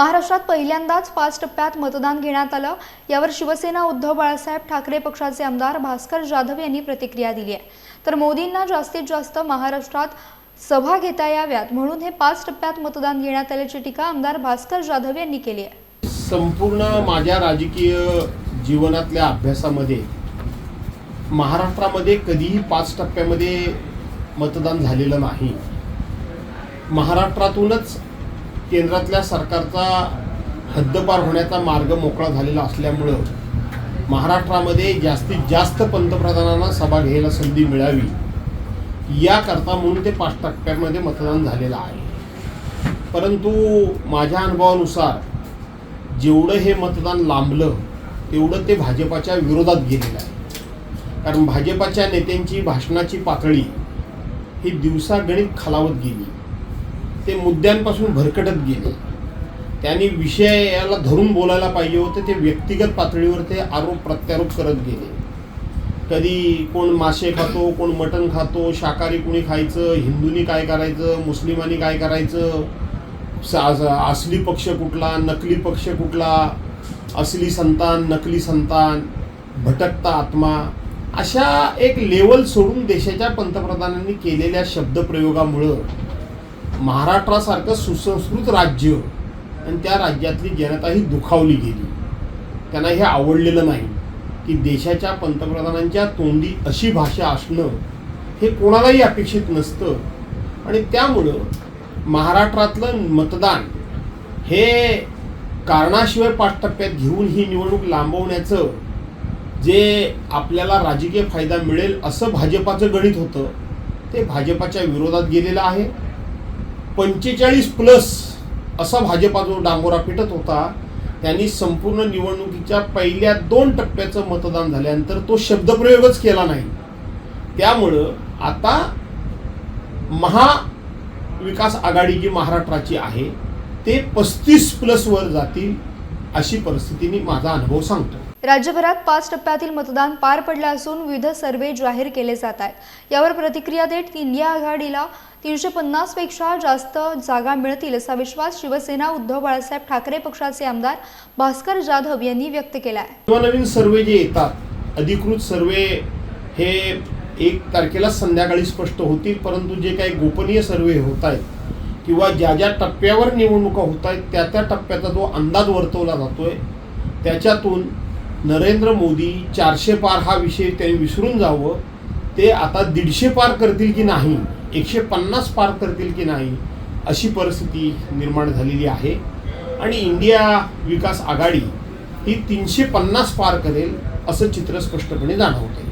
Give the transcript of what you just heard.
महाराष्ट्रात पहिल्यांदाच पाच टप्प्यात मतदान घेण्यात आलं. यावर शिवसेना उद्धव बाळासाहेब ठाकरे पक्षाचे आमदार भास्कर जाधव यांनी प्रतिक्रिया दिली आहे. तर मोदींना जास्तीत जास्त महाराष्ट्रात सभा घेता याव्यात म्हणून हे पाच टप्प्यात मतदान घेण्यात आल्याची टीका आमदार भास्कर जाधव यांनी केली आहे. संपूर्ण माझ्या राजकीय जीवनातल्या अभ्यासामध्ये महाराष्ट्रामध्ये कधीही पाच टप्प्यामध्ये मतदान झालेलं नाही. महाराष्ट्रातूनच केंद्रातल्या सरकारचा हद्दपार होण्याचा मार्ग मोकळा झालेला असल्यामुळं महाराष्ट्रामध्ये जास्तीत जास्त पंतप्रधानांना सभा घ्यायला संधी मिळावी याकरता म्हणून ते पाच टप्प्यांमध्ये मतदान झालेलं आहे. परंतु माझ्या अनुभवानुसार जेवढं हे मतदान लांबलं तेवढं ते भाजपाच्या विरोधात गेलेलं आहे. कारण भाजपाच्या नेत्यांची भाषणाची पातळी ही दिवसागणित खालावत गेली. ते मुद्द्यांपासून भरकटत गेले. त्यांनी विषयाला धरून बोलायला पाहिजे होतं ते व्यक्तिगत पातळीवर ते आरोप प्रत्यारोप करत गेले. कधी कोण मासे खातो कोण मटण खातो शाकाहारी कुणी खायचं हिंदूंनी काय करायचं मुस्लिमांनी काय करायचं सा- असली पक्ष कुठला नकली पक्ष कुठला असली संतान नकली संतान भटकता आत्मा अशा एक लेवल सोडून देशाच्या पंतप्रधानांनी केलेल्या शब्दप्रयोगामुळं महाराष्ट्रासारखं सुसंस्कृत राज्य आणि त्या राज्यातली जनता ही दुखावली गेली. त्यांना हे आवडलेलं नाही की देशाच्या पंतप्रधानांच्या तोंडी अशी भाषा असणं हे कोणालाही अपेक्षित नसतं. आणि त्यामुळं महाराष्ट्रातलं मतदान हे कारणाशिवाय पाच टप्प्यात घेऊन ही निवडणूक लांबवण्याचं जे आपल्याला राजकीय फायदा मिळेल असं भाजपाचं गणित होतं ते भाजपाच्या विरोधात गेलेलं आहे. पंचेचाळीस प्लस असा भाजपा जो डांगोरा पेटत होता त्यांनी संपूर्ण निवडणुकीच्या पहिल्या दोन टप्प्याचं मतदान झाल्यानंतर तो शब्दप्रयोगच केला नाही. त्यामुळं आता महाविकास आघाडी जी महाराष्ट्राची आहे ते पस्तीस प्लसवर जातील अशी परिस्थितीने माझा अनुभव सांगतो. राज्यभरात पाच टप्प्यातील मतदान पार पडलं असून विविध सर्वे जाहीर केले जात आहेत. यावर प्रतिक्रिया देत इंडिया आघाडीला तीनशे पन्नासपेक्षा जास्त जागा मिळतील असा विश्वास शिवसेना उद्धव बाळासाहेब ठाकरे पक्षाचे आमदार भास्कर जाधव यांनी व्यक्त केला आहे नवीन सर्वे जे येतात अधिकृत सर्वे हे एक तारखेला संध्याकाळी स्पष्ट होतील परंतु जे काही गोपनीय सर्वे होत आहेत किंवा ज्या ज्या टप्प्यावर निवडणुका होत आहेत त्या त्या टप्प्याचा जो अंदाज वर्तवला जातोय त्याच्यातून नरेंद्र मोदी चारशे पार हा विषय त्यांनी विसरून जावं. ते आता दीडशे पार करतील की नाही? एकशे पन्नास पार करतील की नाही? अशी परिस्थिती निर्माण झालेली आहे. आणि इंडिया विकास आघाडी ही तीनशे पन्नास पार करेल असं चित्र स्पष्टपणे जाणवते